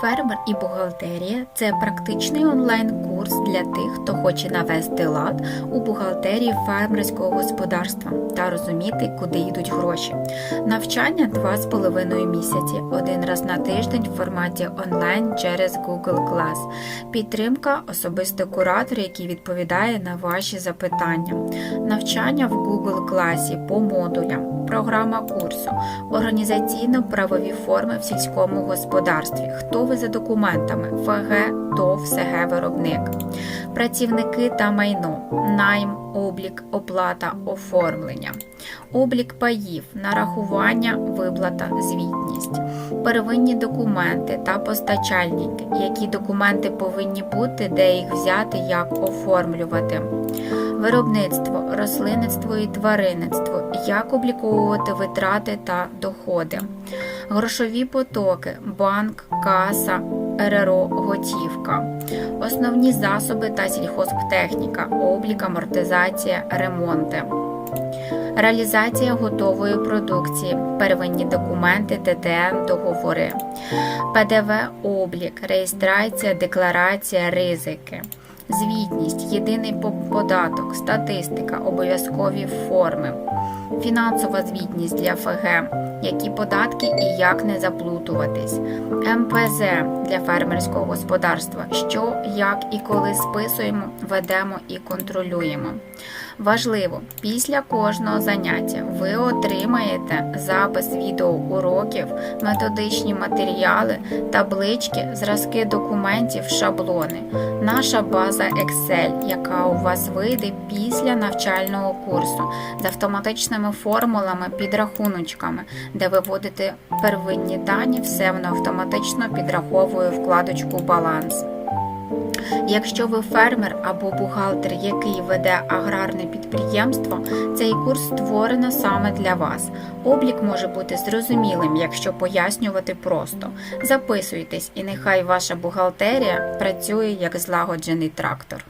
Фермер і бухгалтерія це практичний онлайн-курс для тих, хто хоче навести лад у бухгалтерії фермерського господарства та розуміти, куди йдуть гроші. Навчання 2,5 місяці, один раз на тиждень в форматі онлайн через Google Class. Підтримка особисто куратор, який відповідає на ваші запитання. Навчання в Google класі по модулям, програма курсу, організаційно-правові форми в сільському господарстві. Хто ви за документами? ФГ, ТОВ, СГ, виробник. Працівники та майно, найм, облік, оплата, оформлення, облік паїв, нарахування, виплата, звітність, первинні документи та постачальники, які документи повинні бути, де їх взяти, як оформлювати. Виробництво, рослинництво і тваринництво, як обліковувати витрати та доходи, грошові потоки, банк, каса, РРО, готівка, основні засоби та сільхозтехніка, облік, амортизація, ремонти. Реалізація готової продукції, первинні документи, ТТН, договори, ПДВ облік, реєстрація, декларація, ризики, звітність, єдиний по- податок, статистика, обов'язкові форми, фінансова звітність для ФГ, які податки і як не заплутуватись, МПЗ для фермерського господарства, що, як і коли списуємо, ведемо і контролюємо. Важливо, після кожного заняття ви отримаєте запис відеоуроків, методичні матеріали, таблички, зразки документів, шаблони, наша база Excel, яка у вас вийде після навчального курсу з автоматичними формулами, підрахуночками, де ви вводите первинні дані, все воно автоматично підраховує вкладочку баланс. Якщо ви фермер або бухгалтер, який веде аграрне підприємство, цей курс створено саме для вас. Облік може бути зрозумілим, якщо пояснювати просто. Записуйтесь, і нехай ваша бухгалтерія працює як злагоджений трактор.